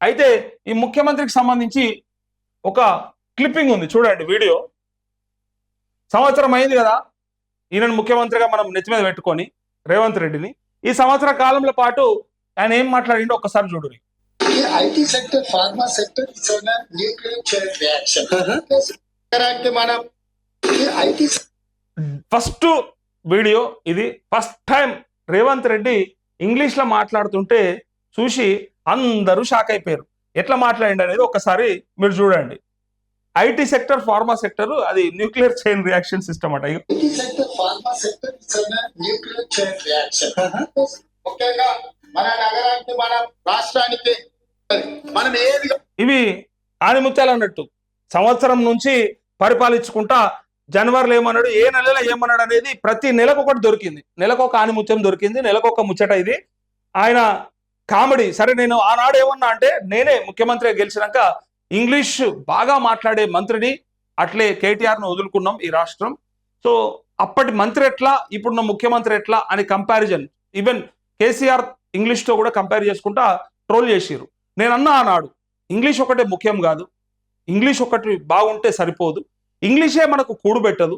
అయితే ఈ ముఖ్యమంత్రికి సంబంధించి ఒక క్లిప్పింగ్ ఉంది. చూడండి వీడియో. సంవత్సరం అయింది కదా. ఈయనను ముఖ్యమంత్రిగా మనం నెత్తి మీద పెట్టుకొని రేవంత్ రెడ్డిని. ఈ సంవత్సర కాలంలో పాటు ఆయన ఏం మాట్లాడిండో ఒక్కసారి చూడు IT sector pharma sector first video ఇది. ఫస్ట్ టైం రేవంత్ రెడ్డి ఇంగ్లీష్లో మాట్లాడుతుంటే చూసి అందరూ షాక్ అయిపోయారు. ఎట్లా మాట్లాడండి అనేది ఒకసారి మీరు చూడండి. ఐటీ సెక్టర్ ఫార్మా సెక్టర్ అది న్యూక్లియర్ చైన్ రియాక్షన్ సిస్టమ్ అట. ముఖ్యంగా మన నగరానికి మన రాష్ట్రానికి మనం ఏది ఇవి ఆనిముత్యాలు అన్నట్టు. సంవత్సరం నుంచి పరిపాలించుకుంటా జనవరిలో ఏమన్నాడు ఏ నెలలో ఏమన్నాడు అనేది ప్రతి నెలకు ఒకటి దొరికింది. నెలకు ఒక ఆనిముత్యం దొరికింది నెలకు ఒక ముచ్చట ఇది. ఆయన కామెడీ. సరే నేను ఆనాడు ఏమన్నా అంటే నేనే ముఖ్యమంత్రి గెలిచినాక ఇంగ్లీష్ బాగా మాట్లాడే మంత్రిని అట్లే కేటీఆర్ను వదులుకున్నాం ఈ రాష్ట్రం. సో అప్పటి మంత్రి ఎట్లా ఇప్పుడున్న ముఖ్యమంత్రి ఎట్లా అని కంపారిజన్. ఈవెన్ కేసీఆర్ ఇంగ్లీష్తో కూడా కంపేర్ చేసుకుంటా ట్రోల్ చేసిరు నేను అన్నా ఆనాడు ఇంగ్లీష్ ఒకటే ముఖ్యం కాదు. ఇంగ్లీష్ ఒకటి బాగుంటే సరిపోదు. ఇంగ్లీషే మనకు కూడుబెట్టదు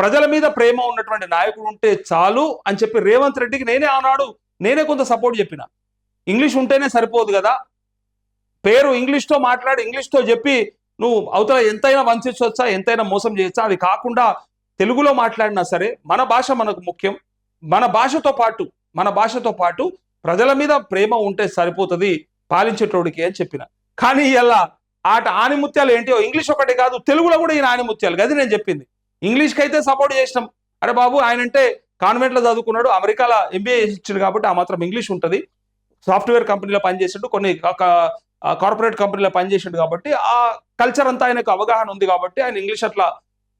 ప్రజల మీద ప్రేమ ఉన్నటువంటి నాయకుడు ఉంటే చాలు అని చెప్పి రేవంత్ రెడ్డికి నేనే ఆనాడు నేనే కొంత సపోర్ట్ చెప్పిన. ఇంగ్లీష్ ఉంటేనే సరిపోదు కదా. పేరు ఇంగ్లీష్తో మాట్లాడి ఇంగ్లీష్తో చెప్పి నువ్వు అవతల ఎంతైనా వంచవచ్చా ఎంతైనా మోసం చేయొచ్చా అది కాకుండా తెలుగులో మాట్లాడినా సరే మన భాష మనకు ముఖ్యం. మన భాషతో పాటు మన భాషతో పాటు ప్రజల మీద ప్రేమ ఉంటే సరిపోతుంది పాలించేటోడికి అని చెప్పిన. కానీ ఇలా ఆట ఆనిముత్యాలు ఏంటో ఇంగ్లీష్ ఒకటి కాదు తెలుగులో కూడా ఈయన ఆనిముత్యాలు అది నేను చెప్పింది. ఇంగ్లీష్కి అయితే సపోర్ట్ చేసినాం. అరే బాబు ఆయన అంటే కాన్వెంట్లో చదువుకున్నాడు అమెరికాలో ఎంబీఏ ఇచ్చాడు కాబట్టి ఆ మాత్రం ఇంగ్లీష్ ఉంటుంది. సాఫ్ట్వేర్ కంపెనీలో పనిచేసిండు కొన్ని కార్పొరేట్ కంపెనీలో పనిచేసిండు కాబట్టి ఆ కల్చర్ అంతా ఆయనకు అవగాహన ఉంది కాబట్టి ఆయన ఇంగ్లీష్ అట్లా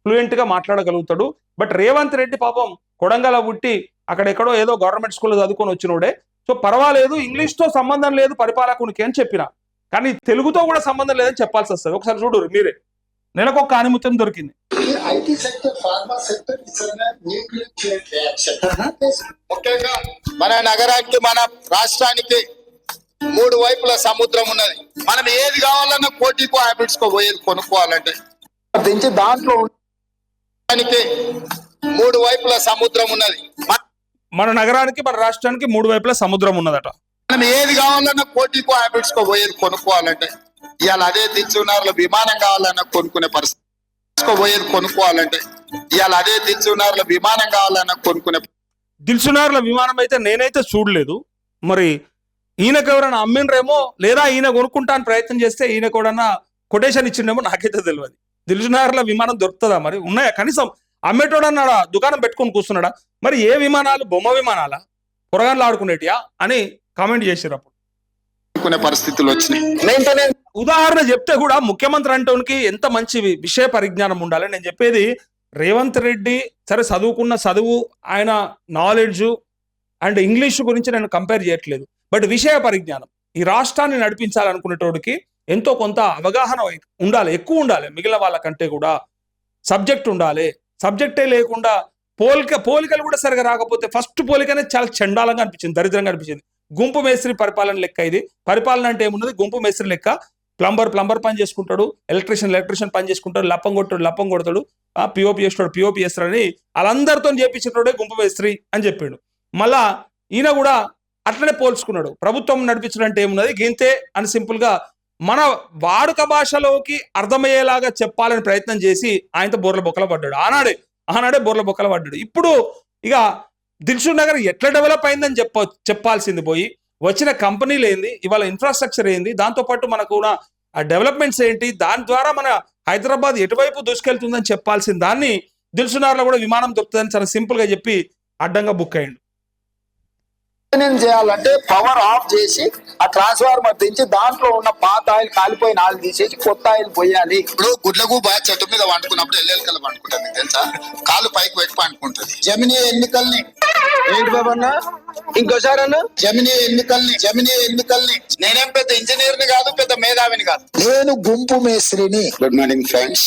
ఫ్లూయెంట్గా మాట్లాడగలుగుతాడు. బట్ రేవంత్ రెడ్డి పాపం కొడంగల పుట్టి అక్కడ ఎక్కడో ఏదో గవర్నమెంట్ స్కూల్లో చదువుకొని వచ్చినోడే. సో పర్వాలేదు ఇంగ్లీష్తో సంబంధం లేదు పరిపాలకునికి అని చెప్పిన. కానీ తెలుగుతో కూడా సంబంధం లేదని చెప్పాల్సి వస్తుంది ఒకసారి చూడు మీరే. నెలకు ఒక ఆనిముత్యం దొరికింది. IT sector pharma sector nuclear reaction ముఖ్యంగా మన నగరానికి మన రాష్ట్రానికి మూడు వైపుల సముద్రం ఉన్నది. మనం ఏది కావాలన్నా కోటికో హ్యాబిట్స్ కో పోయేది కొనుక్కోవాలంటే. దించి దాంట్లో మూడు వైపుల సముద్రం ఉన్నది. మన నగరానికి మన రాష్ట్రానికి మూడు వైపులా సముద్రం ఉన్నదట. మనం ఏది కావాలన్నా కోటికో హ్యాబిట్స్ కో పోయేది కొనుక్కోవాలంటే. ఇవాళ అదే దించున్నారులో విమానం కావాలన్నా కొనుక్కునే పరిస్థితి. పోయేది కొనుక్కోవాలంటే ఇవాళ అదే దించున్నారులో విమానం కావాలన్నా కొనుక్కునే దిల్సునార్ల విమానం అయితే నేనైతే చూడలేదు. మరి ఈయనకు ఎవరైనా అమ్మిండ్రేమో లేదా ఈయన కొనుక్కుంటాను ప్రయత్నం చేస్తే ఈయన కూడా కొటేషన్ ఇచ్చిండేమో నాకైతే తెలియదు దిల్సునార్ల విమానం దొరుకుతుందా మరి? ఉన్నాయా? కనీసం అమ్మేటోడన్నాడా? దుకాణం పెట్టుకొని కూర్చున్నాడా? మరి ఏ విమానాలు? బొమ్మ విమానాలా? పురగాన్లు ఆడుకునేటియా? అని కామెంట్ చేసారు అప్పుడు. పరిస్థితులు వచ్చినాయి. ఉదాహరణ చెప్తే కూడా ముఖ్యమంత్రి అంటోనికి ఎంత మంచి విషయ పరిజ్ఞానం ఉండాలి. నేను చెప్పేది రేవంత్ రెడ్డి సరే చదువుకున్న చదువు ఆయన నాలెడ్జ్ అండ్ ఇంగ్లీష్ గురించి నేను కంపేర్ చేయట్లేదు. బట్ విషయ పరిజ్ఞానం ఈ రాష్ట్రాన్ని నడిపించాలనుకునేటోడికి ఎంతో కొంత అవగాహన ఉండాలి ఎక్కువ ఉండాలి. మిగిలిన వాళ్ళకంటే కూడా సబ్జెక్ట్ ఉండాలి. సబ్జెక్టే లేకుండా పోలిక పోలికలు కూడా సరిగా రాకపోతే ఫస్ట్ పోలికనే చాలా చండాలంగా అనిపించింది దరిద్రంగా అనిపించింది. గుంపు మేస్త్రి పరిపాలన లెక్క ఇది. పరిపాలన అంటే ఏమున్నది? గుంపు మేస్త్రి లెక్క ప్లంబర్ ప్లంబర్ పని చేసుకుంటాడు ఎలక్ట్రీషియన్ ఎలక్ట్రీషియన్ పని చేసుకుంటాడు లప్పం కొట్టాడు లప్పం కొడతాడు ఆ పిఓపి చేస్తాడు పిఓపి చేస్తాడని వాళ్ళందరితో చేపించినోడే గుంపు మేస్త్రి అని చెప్పాడు. మళ్ళా ఈయన కూడా అట్లనే పోల్చుకున్నాడు. ప్రభుత్వం నడిపించడం అంటే ఏమున్నది? గింతే అని సింపుల్గా మన వాడుక భాషలోకి అర్థమయ్యేలాగా చెప్పాలని ప్రయత్నం చేసి ఆయనతో బోర్ల బొక్కల పడ్డాడు. ఆనాడే ఆనాడే బోర్ల బొక్కల పడ్డాడు. ఇప్పుడు ఇక దిల్షుక్ నగర్ ఎట్లా డెవలప్ అయిందని చెప్ప చెప్పాల్సింది పోయి వచ్చిన కంపెనీలు ఏంది? ఇవాళ ఇన్ఫ్రాస్ట్రక్చర్ ఏంది? దాంతో పాటు మనకు ఉన్న ఆ డెవలప్మెంట్స్ ఏంటి? దాని ద్వారా మన హైదరాబాద్ ఎటువైపు దూసుకెళ్తుందని చెప్పాల్సిన దాన్ని దిల్సునార్లో కూడా విమానం దొరుకుతుందని చాలా సింపుల్గా చెప్పి అడ్డంగా బుక్ అయ్యిండు. చేయాలంటే పవర్ ఆఫ్ చేసి ఆ ట్రాన్స్ఫార్మర్ దించి దాంట్లో ఉన్న పాత ఆయిల్ కాలిపోయిన ఆయిల్ తీసేసి కొత్త ఆయిల్ పోయాలి. ఇప్పుడు గుడ్లకు బాగా చెట్టు మీద వండుకున్నప్పుడు ఎల్లెలకలు వండుకుంటుంది నీకు తెలుసా? కాలు పైకి పెట్టి వండుకుంటుంది జమినీ ఎన్నికల్ని ఏంటి బాబు అన్న ఇంకోసారి అన్న జమినీ ఎన్నికల్ని జమినీ ఎన్నికల్ని నేనేం పెద్ద ఇంజనీర్ ని కాదు పెద్ద మేధావిని కాదు నేను గుంపు మేస్త్రిని good morning friends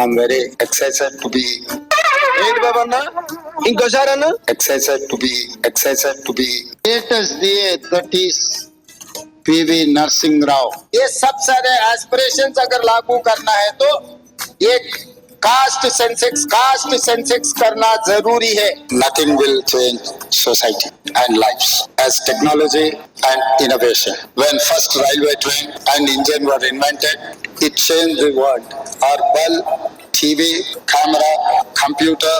I'm very excited to be ఏంటి బాబు అన్న ఇంకోసారి అన్న excited to be excited to be greatest day that is P V Narasimha Rao ये सब सारे एस्पिरेशन अगर लागू करना है तो ये कास्ट सेंसेक्स कास्ट सेंसेक्स करना जरूरी है nothing will change society and life as technology and innovation when first railway train and engine were invented it changed the world our bulb tv camera computer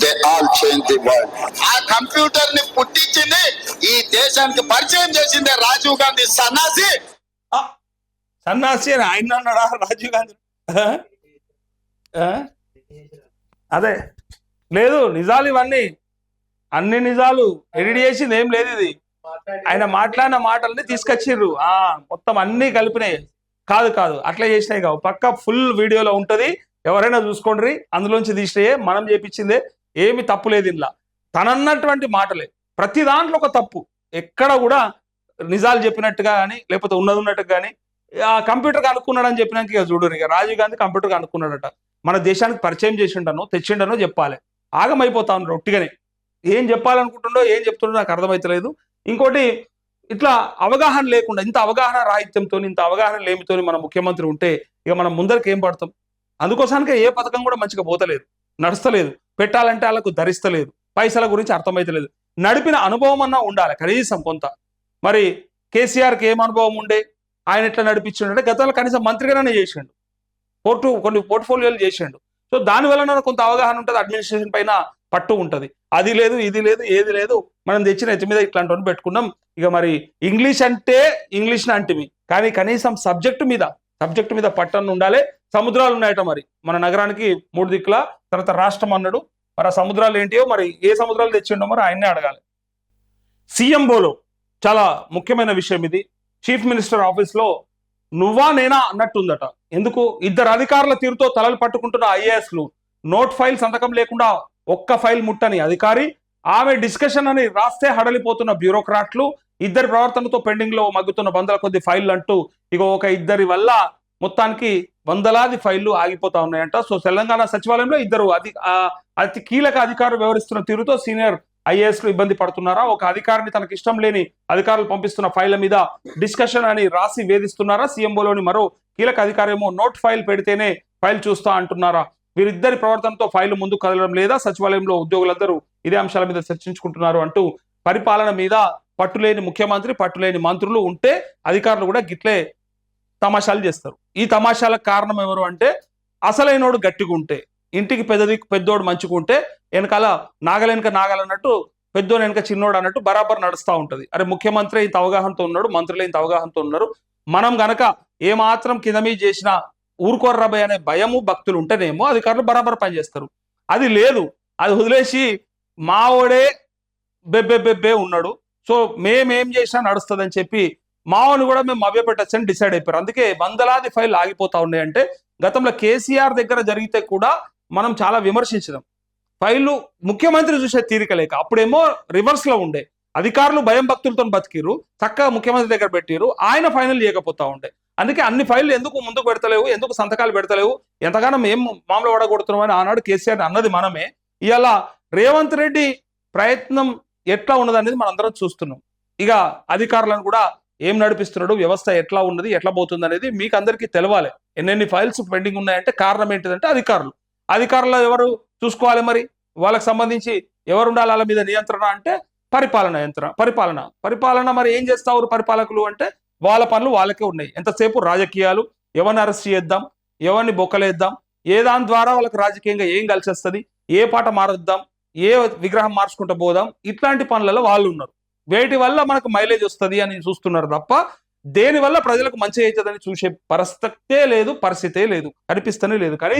they all changed the world ఆ computer ని పుట్టించింది ఈ దేశానికి పరిచయం చేసింది రాజీవ్ గాంధీ సన్నాసి ఆ, సన్నాసి అని ఆయన అన్నాడా రాజీవ్ గాంధీ ఆ? ఆ? అదే. లేదు నిజాలు ఇవన్నీ. అన్ని నిజాలు ఎడిట్ చేసింది ఏం లేదు ఇది. ఆయన మాట్లాడిన మాటల్ని తీసుకొచ్చిర్రు. ఆ మొత్తం అన్ని కలిపినాయి. కాదు కాదు. అట్లా చేసినాయి కావు పక్క ఫుల్ వీడియోలో ఉంటది. ఎవరైనా చూసుకోండి అందులోంచి తీసినాయే. మనం చేపించిందే. ఏమి తప్పు లేదు ఇంట్లో తనన్నటువంటి మాటలే. ప్రతి దాంట్లో ఒక తప్పు. ఎక్కడ కూడా నిజాలు చెప్పినట్టుగా కానీ లేకపోతే ఉన్నది ఉన్నట్టుగా కానీ ఆ కంప్యూటర్కి అనుకున్నాడని చెప్పినాక ఇక చూడు ఇక రాజీవ్ గాంధీ కంప్యూటర్కి అనుకున్నాడట. మన దేశానికి పరిచయం చేసిండనో తెచ్చిండనో చెప్పాలి. ఆగమైపోతా ఉన్నారు ఒట్టిగానే. ఏం చెప్పాలనుకుంటుండో ఏం చెప్తుండో నాకు అర్థమైతలేదు. ఇంకోటి ఇట్లా అవగాహన లేకుండా ఇంత అవగాహన రాహిత్యంతో ఇంత అవగాహన లేమితో మన ముఖ్యమంత్రి ఉంటే ఇక మనం ముందరికి ఏం పడతాం? అందుకోసానికి ఏ పథకం కూడా మంచిగా పోతలేదు నడుస్తలేదు పెట్టాలంటే వాళ్ళకు ధరిస్తలేదు పైసల గురించి అర్థమైతలేదు. నడిపిన అనుభవం అన్నా ఉండాలి కనీసం కొంత. మరి కేసీఆర్కి ఏం అనుభవం ఉండే? ఆయన ఎట్లా నడిపించిండే గతంలో కనీసం మంత్రిగానే చేసిండు. పోర్టు కొన్ని పోర్ట్ఫోలియోలు చేసిండు. సో దాని వలన కొంత అవగాహన ఉంటుంది అడ్మినిస్ట్రేషన్ పైన పట్టు ఉంటుంది. అది లేదు ఇది లేదు ఏది లేదు మనం తెచ్చిన ఎత్తి మీద ఇట్లాంటి పెట్టుకున్నాం. ఇక మరి ఇంగ్లీష్ అంటే ఇంగ్లీష్ అంటివి కానీ కనీసం సబ్జెక్టు మీద సబ్జెక్టు మీద పట్టను ఉండాలి. సముద్రాలు ఉన్నాయట మరి. మన నగరానికి మూడు దిక్కుల తర్వాత రాష్ట్రం అన్నాడు. మరి ఆ సముద్రాలు ఏంటియో మరి ఏ సముద్రాలు తెచ్చిండో మరి ఆయన్నే అడగాలి. సీఎం బోలో చాలా ముఖ్యమైన విషయం ఇది. చీఫ్ మినిస్టర్ ఆఫీస్లో నువ్వా నేనా అన్నట్టుందట ఎందుకు? ఇద్దరు అధికారుల తీరుతో తలలు పట్టుకుంటున్న ఐఏఎస్లు. నోట్ ఫైల్ సంతకం లేకుండా ఒక్క ఫైల్ ముట్టని అధికారి. ఆమె డిస్కషన్ అని రాస్తే హడలిపోతున్న బ్యూరోక్రాట్లు. ఇద్దరి ప్రవర్తనతో పెండింగ్లో మగ్గుతున్న వందల కొద్ది ఫైళ్ళు అంటూ ఇక ఒక ఇద్దరి వల్ల మొత్తానికి వందలాది ఫైళ్ళు ఆగిపోతా ఉన్నాయంట. సో తెలంగాణ సచివాలయంలో ఇద్దరు అధి అతి కీలక అధికారులు వ్యవహరిస్తున్న తీరుతో సీనియర్ ఐఏఎస్లు ఇబ్బంది పడుతున్నారా? ఒక అధికారిని తనకి ఇష్టం లేని అధికారులు పంపిస్తున్న ఫైళ్ళ మీద డిస్కషన్ అని రాసి వేధిస్తున్నారా? సీఎంఓలోని మరో కీలక అధికారి ఏమో నోట్ ఫైల్ పెడితేనే ఫైల్ చూస్తా అంటున్నారా? వీరిద్దరి ప్రవర్తనతో ఫైల్ ముందు కదలడం లేదా సచివాలయంలో ఉద్యోగులందరూ ఇదే అంశాల మీద చర్చించుకుంటున్నారు అంటూ పరిపాలన మీద పట్టులేని ముఖ్యమంత్రి పట్టులేని మంత్రులు ఉంటే అధికారులు కూడా గిట్లే తమాషాలు చేస్తారు. ఈ తమాషాలకు కారణం ఎవరు అంటే అసలైనోడు గట్టిగా ఉంటే ఇంటికి పెద్దది పెద్దోడు మంచిగా ఉంటే వెనకాల నాగలెనక నాగాలన్నట్టు పెద్దోడు వెనక చిన్నోడు అన్నట్టు బరాబర్ నడుస్తూ ఉంటుంది. అరే ముఖ్యమంత్రి ఇంత అవగాహనతో ఉన్నాడు మంత్రులు ఇంత అవగాహనతో ఉన్నారు మనం గనక ఏ మాత్రం కింద మీద చేసినా ఊరుకోర్రబై అనే భయము భక్తులు ఉంటేనేమో అధికారులు బరాబర్ పనిచేస్తారు. అది లేదు. అది వదిలేసి మావోడే బెబ్బే బెబ్బే ఉన్నాడు. సో మేమేం చేసినా నడుస్తుందని చెప్పి మావోని కూడా మేము మవ్యపెట్టచ్చని డిసైడ్ అయిపోయారు. అందుకే వందలాది ఫైల్ ఆగిపోతా ఉన్నాయి అంటే గతంలో కేసీఆర్ దగ్గర జరిగితే కూడా మనం చాలా విమర్శించినాం ఫైళ్ళు ముఖ్యమంత్రి చూసే తీరిక లేక అప్పుడేమో రివర్స్లో ఉండే. అధికారులు భయం భక్తులతో బతికిరు చక్కగా ముఖ్యమంత్రి దగ్గర పెట్టిరు ఆయన ఫైనల్ చేయకపోతా ఉండే. అందుకే అన్ని ఫైళ్ళు ఎందుకు ముందుకు పెడతలేవు ఎందుకు సంతకాలు పెడతలేవు ఎంతగానో మేము మామూలు పడగొడుతున్నాం అని ఆనాడు కేసీఆర్ అన్నది మనమే. ఇవాళ రేవంత్ రెడ్డి ప్రయత్నం ఎట్లా ఉన్నది అనేది మనందరం చూస్తున్నాం. ఇక అధికారులను కూడా ఏం నడిపిస్తున్నాడు వ్యవస్థ ఎట్లా ఉన్నది ఎట్లా పోతుంది అనేది మీకు అందరికీ తెలవాలి. ఎన్నెన్ని ఫైల్స్ పెండింగ్ ఉన్నాయంటే కారణం ఏంటిదంటే అధికారులు. అధికారులు ఎవరు చూసుకోవాలి మరి? వాళ్ళకి సంబంధించి ఎవరు ఉండాలి వాళ్ళ మీద నియంత్రణ అంటే పరిపాలన యంత్రం పరిపాలన. పరిపాలన మరి ఏం చేస్తావు పరిపాలకులు అంటే వాళ్ళ పనులు వాళ్ళకే ఉన్నాయి. ఎంతసేపు రాజకీయాలు ఎవరిని అరెస్ట్ చేద్దాం ఎవరిని బొక్కలేద్దాం ఏ దాని ద్వారా వాళ్ళకి రాజకీయంగా ఏం కలిసి వస్తుంది ఏ పాట మారుద్దాం ఏ విగ్రహం మార్చుకుంటూ పోదాం ఇట్లాంటి పనులలో వాళ్ళు ఉన్నారు. వేటి వల్ల మనకు మైలేజ్ వస్తుంది అని చూస్తున్నారు తప్ప దేని వల్ల ప్రజలకు మంచి అవుతుందని చూసే పరిస్థితే లేదు పరిస్థితే లేదు కనిపిస్తూనే లేదు. కానీ